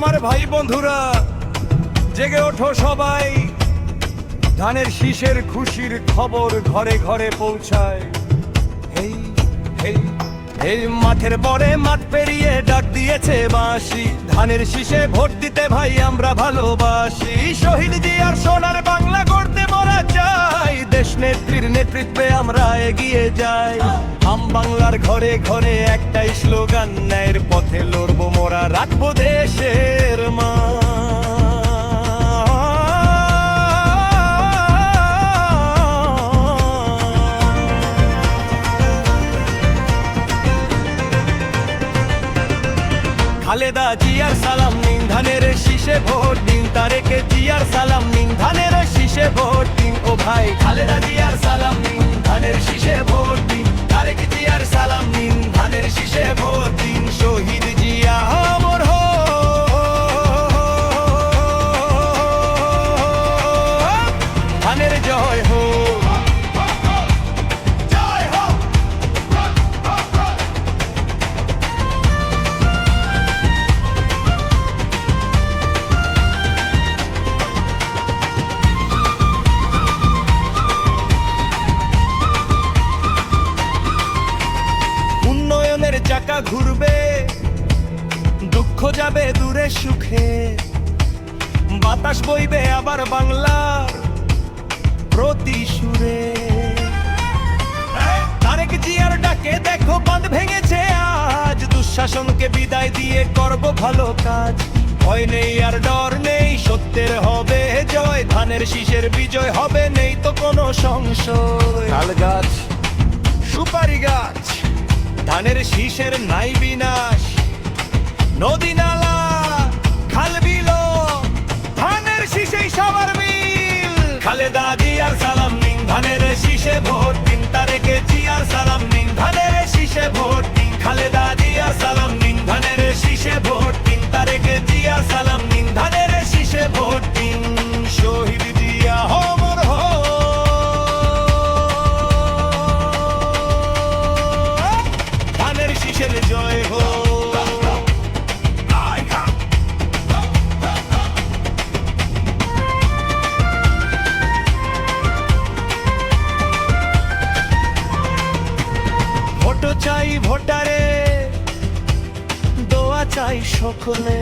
আমার ভাই বন্ধুরা, জেগে ওঠো সবাই। ধানের শীষের খুশির খবর ঘরে ঘরে পৌঁছায়। হেই হেই এই মাঠের পরে মাঠ পেরিয়ে ডাক দিয়েছে বাঁশি। ধানের শীষে ভোট দিতে ভাই, আমরা ভালোবাসি। শহীদ জিয়ার সোনার বাংলা করতে মোরা চাই। দেশ নেত্রীর নেতৃত্বে আমরা এগিয়ে যাই। আম বাংলার ঘরে ঘরে একটাই স্লোগান, ন্যায়ের পথে লড়বো, মোরা রাখব দেশের মা খালেদা জিয়ার সালাম নিন ধানের শীষে ভোট দিন। তারেকে জিয়ার সালাম নিন ধানের শীষে ভোট দিন। ও ভাই, খালেদা জিয়ার জয় হো। উন্নয়নের ঘুরবে দুঃখ যাবে দূরে সুখে। বাতাস বইবে আবার বাংলার প্রতি সুরে। তারেক জিয়ার ডাকে দেখো বাঁধ ভেঙেছে আজ। দুঃশাসনকে বিদায় দিয়ে করব ভালো কাজ। ভয় নেই আর ডর নেই সত্যের হবে জয়। ধানের শীষের বিজয় হবে নেই তো কোনো সংশয়। তাল গাছ। সুপারি গাছ ধানের শীষের নাই বিনাশ। নদী নালা খাল বিল ধানের শীষেই সবার মিল। খালেদা শীষে ভোট দিন তারেকে জিয়ার সালাম নিন ধানের শীষে ভোট দিন, খালেদা জিয়ার সালাম নিন। ধানের শীষে ভোট দিন তারেকে জিয়ার সালাম নিন। ধানের শীষে ভোট দিন, শহীদ জিয়া হোমর হো। ধানের শীষের জয় হো ভোট চাই ভোটারে দোয়া চাই সকলে।